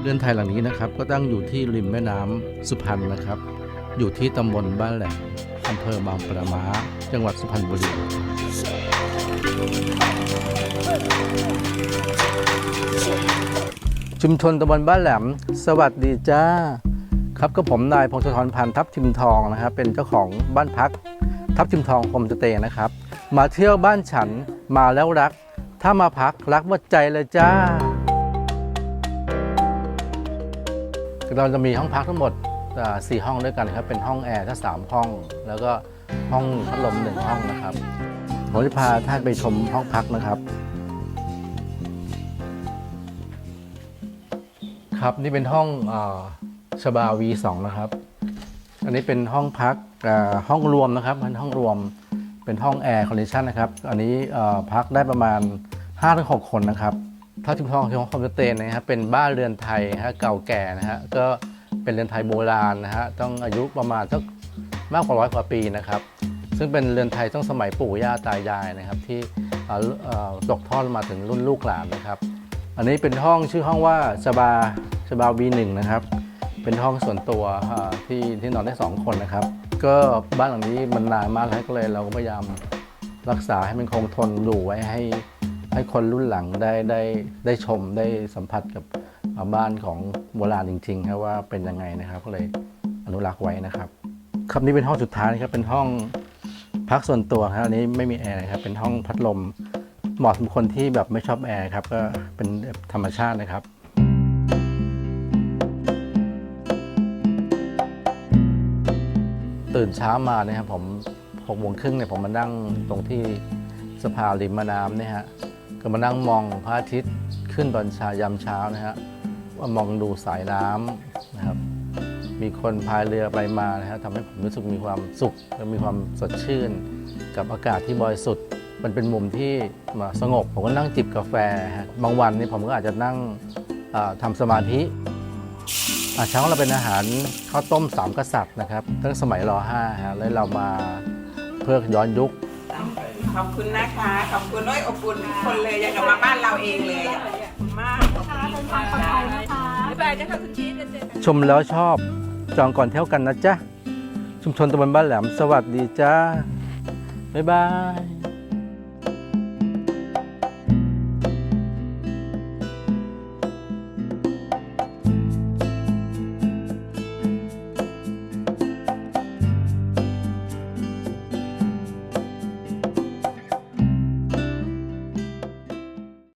เรือนไทยหลังนี้นะครับก็ตั้งอยู่ที่ริมแม่น้ำสุพรรณนะครับ อยู่ที่ตำบลบ้านแหลมอำเภอบางปะมาจังหวัดสุพรรณบุรีชุมชนตำบลบ้านแหลม สวัสดีจ้า ครับก็ผมนายพงศธรพันธ์ทับทิมทองนะครับ เป็นเจ้าของบ้านพัก ทับทิมทองโฮมสเตย์นะครับ มาเที่ยวบ้านฉันมาแล้วรัก ถ้ามาพักรักหมดใจเลยจ้า เราจะมีห้องพักทั้งหมดอ่าสี่ห้องด้วยกันครับ เป็นห้องแอร์ทั้ามห้อง แล้วก็ห้องพัดลมหนึ่งห้องนะครับผมจะพาท่านไปชมห้องพักนะครับครับนี่เป็นห้องอาชบา V2 นะครับ อันนี้เป็นห้องพักห้องรวมนะครับเป็นห้องรวมเป็นห้องแอร์คอนดิชันนะครับ อันนี้พักได้ประมาณ5-6 คนนะครับ ถ้าจุมทองที่ห้องคอมสเตย์นะครับเป็นบ้านเรือนไทยนะฮะเก่าแก่นะฮะก็เป็นเรือนไทยโบราณนะฮะต้องอายุประมาณสักมากกว่าร้อยกว่าปีนะครับ ซึ่งเป็นเรือนไทยต้องสมัยปู่ย่าตายายนะครับที่ตกทอดมาถึงรุ่นลูกหลานนะครับ อันนี้เป็นห้องชื่อห้องว่าชบาชบา V1 นะครับ เป็นห้องส่วนตัวที่ที่นอนได้สองคนนะครับ ก็บ้านหลังนี้มันนานมากแล้วก็เลยเราก็พยายามรักษาให้มันคงทนอยู่ไว้ให้ ให้คนรุ่นหลังได้ได้ได้ชมได้สัมผัสกับบ้านของโบราณจริงๆครับว่าเป็นยังไงนะครับก็เลยอนุรักษ์ไว้นะครับครับนี่เป็นห้องสุดท้ายนะครับเป็นห้องพักส่วนตัวครับอันนี้ไม่มีแอร์นะครับเป็นห้องพัดลมเหมาะสำหรับคนที่แบบไม่ชอบแอร์ครับก็เป็นธรรมชาตินะครับตื่นเช้ามาเนี่ยครับผมหกโมงครึ่งเนี่ยผมมานั่งตรงที่สะพานริมแม่น้ำเนี่ยฮะ ก็มานั่งมองพระอาทิตย์ขึ้นตอนชายามเช้านะฮะว่ามองดูสายน้ำนะครับ มีคนพายเรือไปมานะฮะทำให้ผมรู้สึกมีความสุขและมีความสดชื่น กับอากาศที่บริสุทธิ์มันเป็นมุมที่มาสงบ ผมก็นั่งจิบกาแฟฮะบางวันนี่ผมก็อาจจะนั่งอ่าทำสมาธิอาเช้าเราเป็นอาหารข้าวต้มสามกษัตริย์นะครับตั้งสมัยรห้าฮะแล้วเรามาเพื่อย้อนยุค ขอบคุณนะคะ ขอบคุณน้อยอบอุ่นทุกคนเลยอย่างกับมาบ้านเราเองเลยขอบคุณมากขอบคุณค่ะบ๊ายบายนะคะคุณชีสเจอกัน ชมแล้วชอบจองก่อนเที่ยวกันนะจ๊ะ ชุมชนตำบลบ้านแหลมสวัสดีจ้า บ๊ายบาย